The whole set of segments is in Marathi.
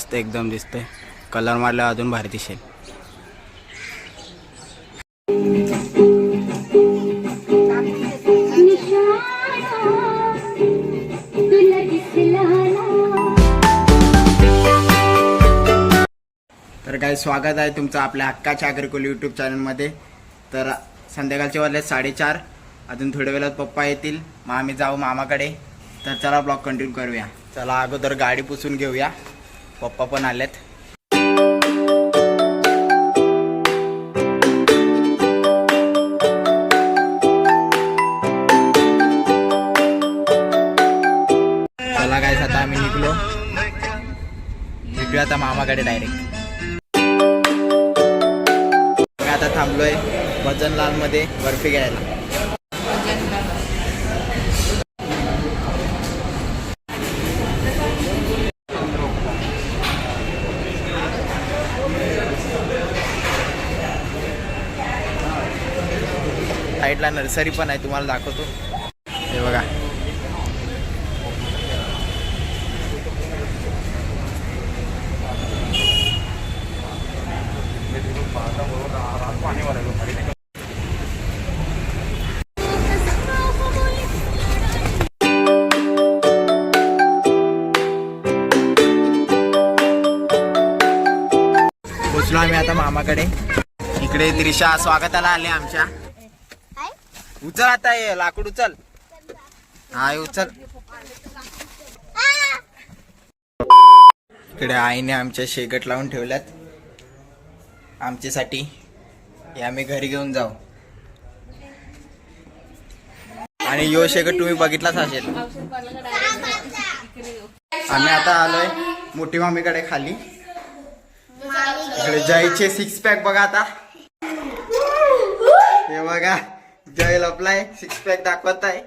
मस्त एकदम दिसतंय. कलर मारला अजून भारी दिसेल. तर काय स्वागत आहे तुमचं आपल्या हक्काच्या अग्रिकुल यूट्यूब चॅनलमध्ये तर संध्याकाळचे वाजले साडेचार. अजून थोड्या वेळात पप्पा येतील. मग आम्ही जाऊ मामाकडे. तर चला ब्लॉग कंटिन्यू करूया. चला अगोदर गाडी पुसून घेऊया. पप्पा पण आलेत. चला काय आता आम्ही निघलो. भेटूया आता मामाकडे डायरेक्ट आता थांबलोय भजनलाल मध्ये बर्फी घ्यायला. साईडला नर्सरी पण आहे तुम्हाला दाखवतो. हे बघा. पोचलो आम्ही आता मामाकडे. इकडे त्रिशा स्वागताला आले आमच्या. उचल आता ये लाकूड उचल. हा उचल. इकडे आईने आमच्या शेगट लावून ठेवल्यात. आमच्यासाठी. हे आम्ही घरी घेऊन जाऊ. आणि यो शेगट तुम्ही बघितलाच असेल. आम्ही आता आलोय मोठी मामीकडे खाली. इकडे जयचे सिक्स पॅक बघा आता. हे बघा. जय लपलाय सिक्स पॅक दाखवत आहे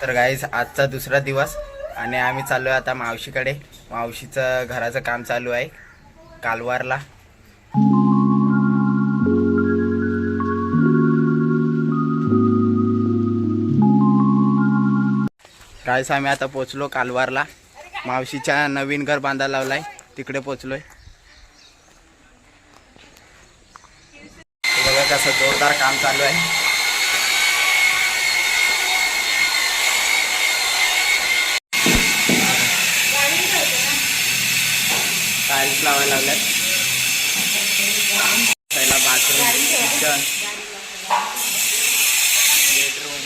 तर गाईज आजचा दुसरा दिवस आणि आम्ही चाललो आहे आता मावशीकडे. मावशीचं घराचं काम चालू आहे कालवारला. गाईस आम्ही आता पोचलो कालवारला. मावशीच्या नवीन घर बांधायला लावलाय तिकडे पोचलोय हे बघा कसं जोरदार काम चालू आहे. टाईल्स लावायला लागल्यात. पहिला बाथरूम किचन बेडरूम.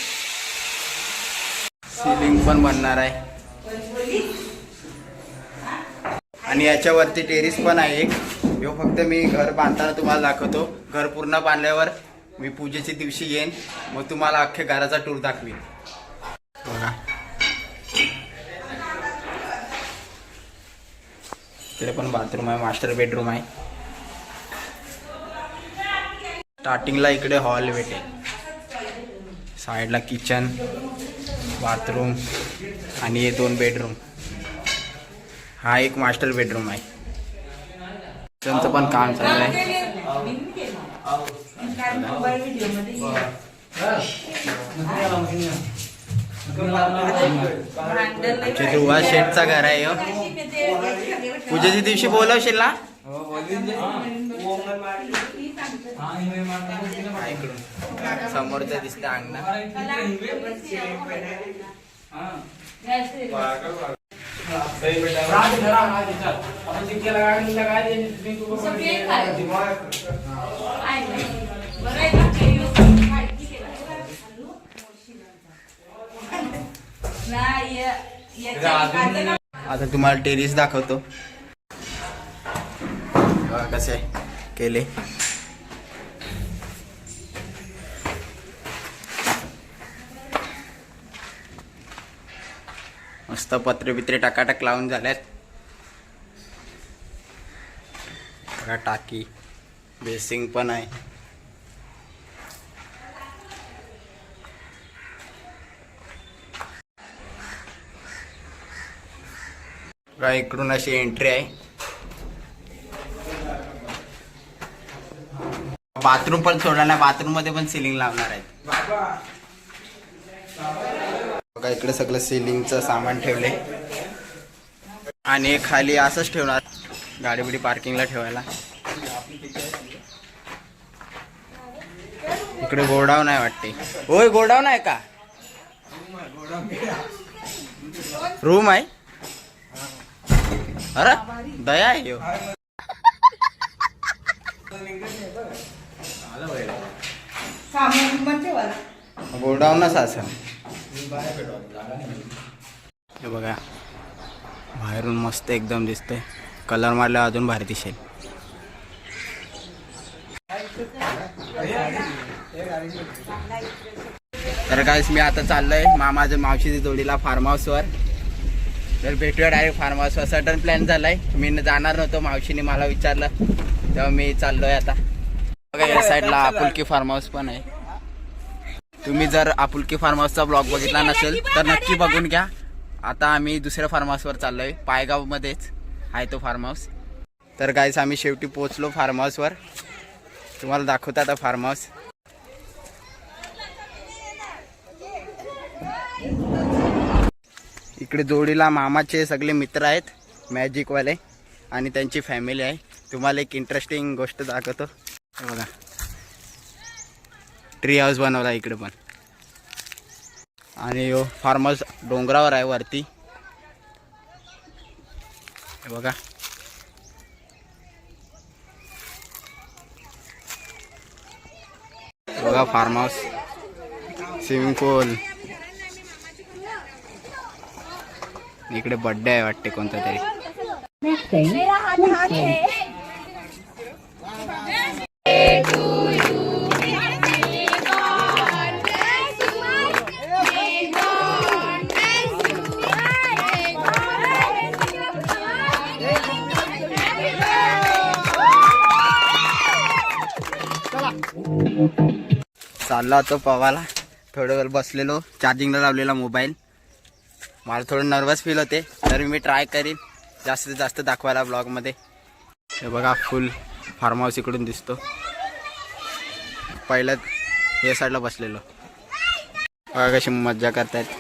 सिलिंग पण बनणार आहे. आणि याच्यावरती टेरिस पण आहे एक. ह्यो फक्त मी घर बांधताना तुम्हाला दाखवतो. घर पूर्ण बांधल्यावर मी पूजेच्या दिवशी येईन मग तुम्हाला अख्ख्या घराचा टूर दाखवीन. बघा. इकडे पण बाथरूम आहे मास्टर बेडरूम आहे. स्टार्टिंगला इकडे हॉल भेटेल. साईडला किचन बाथरूम आणि हे दोन बेडरूम हा एक मास्टर बेडरूम आहे. किचनचं पण काम चालू आहे. आमच्या ध्रुवा शेठचा घर आहे ह्यो. पूजेच्या दिवशी बोलवशील ना. हा, इकडून समोरचं दिसतं अंगणा. आता तुम्हाला टेरिस दाखवतो. कसे केले. मस्त पत्रे बित्रे टाकाटाक लावून झाल्यात टाकी बेसिंग पण आहे. बघा इकडून अशी एंट्री आहे. बाथरूम पण सोडला बाथरूममध्ये पण सिलिंग लावणार आहे बघा इकडे सगळं सिलिंगचं सामान ठेवले आणि खाली असंच ठेवणार गाडी बिडी पार्किंगला ठेवायला. इकडे गोडाऊन आहे वाटते. होय गोडाऊन आहे का? रूम आहे? अरे दया आहे. गोडाऊनच असं हे बघा बाहेरून मस्त एकदम दिसतंय. कलर मारल्यावर अजून भारी दिसेल. तर काय मी आता चाललोय मामाच्या मावशीच्या जोडीला फार्म हाऊसवर तर भेटूया डायरेक्ट फार्म हाऊसवर सडन प्लॅन झालाय. मी जाणार नव्हतो मावशीने मला विचारलं. तेव्हा मी चाललोय आता. बघा या साईडला आपुलकी फार्म हाऊस पण आहे. तुम्ही जर आपुलकी फार्म हाऊसचा ब्लॉग बघितला नसेल तर नक्की बघून घ्या. आता आम्ही दुसऱ्या फार्म हाऊसवर चाललोय. पायगावमध्येच आहे तो फार्म हाऊस तर गाईस आम्ही शेवटी पोचलो फार्म हाऊसवर तुम्हाला दाखवतो आता फार्म हाऊस इकडे जोडीला मामाचे सगळे मित्र आहेत मॅजिकवाले आणि त्यांची फॅमिली आहे. तुम्हाला एक इंटरेस्टिंग गोष्ट दाखवतो. बघा. ट्री हाऊस बनवला इकडे पण. आणि यो फार्म हाऊस डोंगरावर आहे वरती. बघा. बघा फार्म हाऊस स्विमिंग पूल इकडे बड्डे आहे वाटते कोणता तरी. मेरा हाथ हाथ चाललो होतो पवाला. थोडं वेळ बसलेलो. चार्जिंगला लावलेला मोबाईल मला थोडं नर्वस फील होते. तर मी ट्राय करीन. जास्तीत जास्त दाखवायला ब्लॉगमध्ये हे बघा फुल फार्म हाऊस इकडून दिसतो. पहिलं या साईडला बसलेलो. बघा कशी मज्जा करतायत.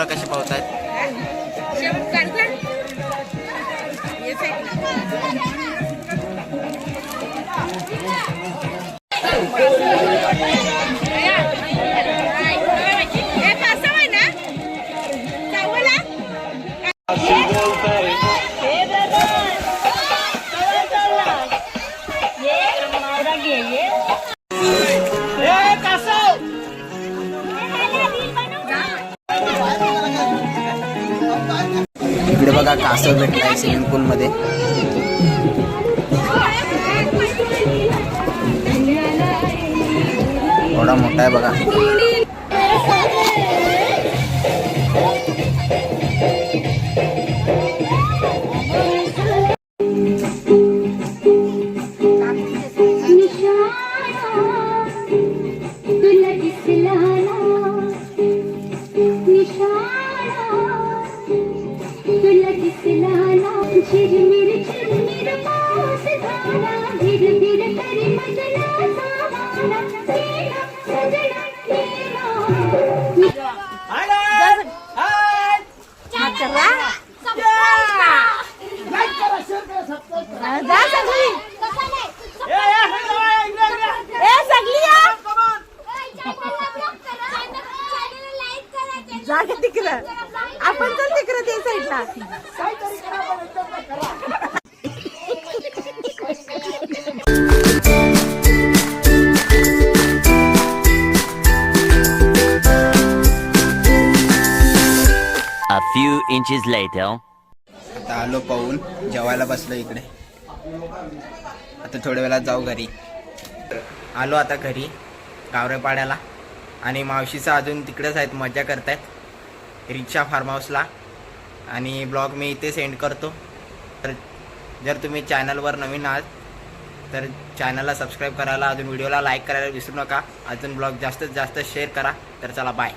साईडला बारकी पोरं कशी पावतायत इकडे बघा कासव भेटलाय स्विमिंग पूल मध्ये. थोडा मोठा आहे बघा. झिरमिर झिरमिर पाऊस झाला धीर धीर तरी मजला सावाला गेला सजला जा सगळी ए Inches later. आता आलो पाहून जेवायला बसलो इकडे. आता थोड्या वेळात जाऊ घरी. आलो आता घरी गावरेपाड्याला. आणि मावशीचा अजून तिकडेच आहेत मजा करतायत. रिक्षा फार्म हाऊसला. आणि ब्लॉग मी इथे सेंड करतो. तर जर तुम्ही चॅनलवर नवीन आहात तर चॅनलला सबस्क्राईब करायला अजून व्हिडिओला लाईक करायला विसरू नका. अजून ब्लॉग जास्तीत जास्त शेअर करा. तर चला बाय